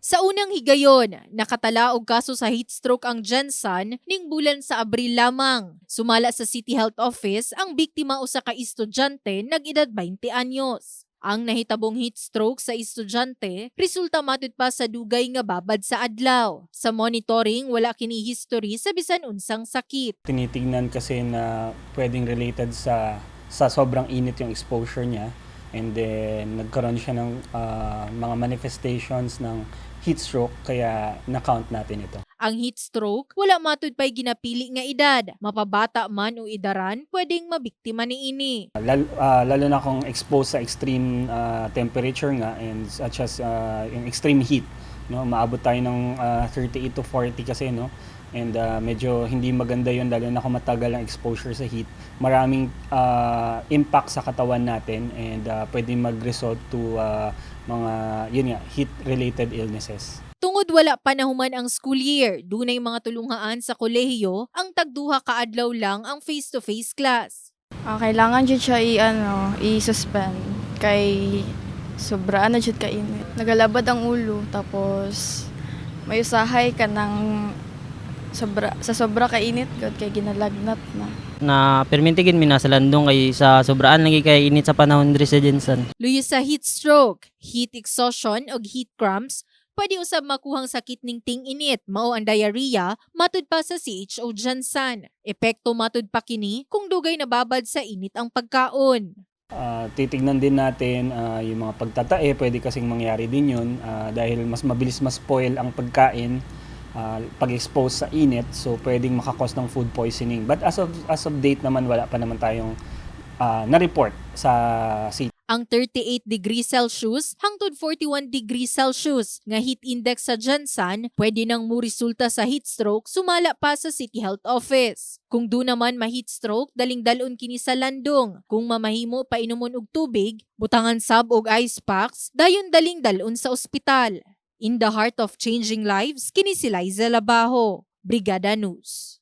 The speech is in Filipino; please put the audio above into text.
Sa unang higayon, nakatala og kaso sa heat stroke ang Jensen ning bulan sa Abril lamang. Sumala sa City Health Office ang biktima usa ka estudyante nag-edad 20 anyos. Ang nahitabong heat stroke sa estudyante resulta matud pa sa dugay nga babad sa adlaw. Sa monitoring, wala kini history sa bisan unsang sakit. tinitignan kasi na pwedeng related sa sa sobrang init yung exposure niya and then nagkaroon siya ng ah, mga manifestations ng heat stroke kaya na-count natin ito. Ang heat stroke, wala matud pa'y ginapili nga edad. Mapabata man o idaran, pwedeng mabiktima ni ini. Lalo, ah, lalo na kung exposed sa extreme ah, temperature nga and such as ah, yung extreme heat no maabot tayo ng ah, 38 to 40 kasi no and ah, medyo hindi maganda yun lalo na kung matagal ang exposure sa heat maraming ah, impact sa katawan natin and ah, pwedeng mag-result to ah, mga yun nga heat related illnesses Tungod wala pa nahuman ang school year, dunay mga tulungaan sa kolehiyo, ang tagduha ka adlaw lang ang face-to-face class. Ah, kailangan jud siya i ano, i-suspend kay sobra na jud ka init. Nagalabad ang ulo tapos may usahay ka ng sobra sa sobra ka init gud kay ginalagnat na. na permintigin mi na sa landong kay sa sobraan lagi kay init sa panahon diri sa Jensen. Luyo sa heat stroke, heat exhaustion o heat cramps, pwede usab makuhang sakit ning ting-init mao ang diarrhea matud pa sa CHO Jansan. Epekto matud pa kini kung dugay nababad sa init ang pagkaon. Ah, titignan din natin ah, yung mga pagtatae, pwede kasing mangyari din yun ah, dahil mas mabilis mas spoil ang pagkain ah, pag-expose sa init, so pwedeng makakos ng food poisoning. But as of, as of date naman, wala pa naman tayong ah, na-report sa city. Ang 38 degrees Celsius hangtod 41 degrees Celsius nga heat index sa Jansan pwede nang muresulta sa heat stroke sumala pa sa City Health Office. Kung do naman ma-heat stroke, daling dalon kini sa landong. Kung mamahimo painumon og tubig, butangan sab og ice packs, dayon daling dalon sa ospital. In the heart of changing lives, kini si Liza Labajo, Brigada News.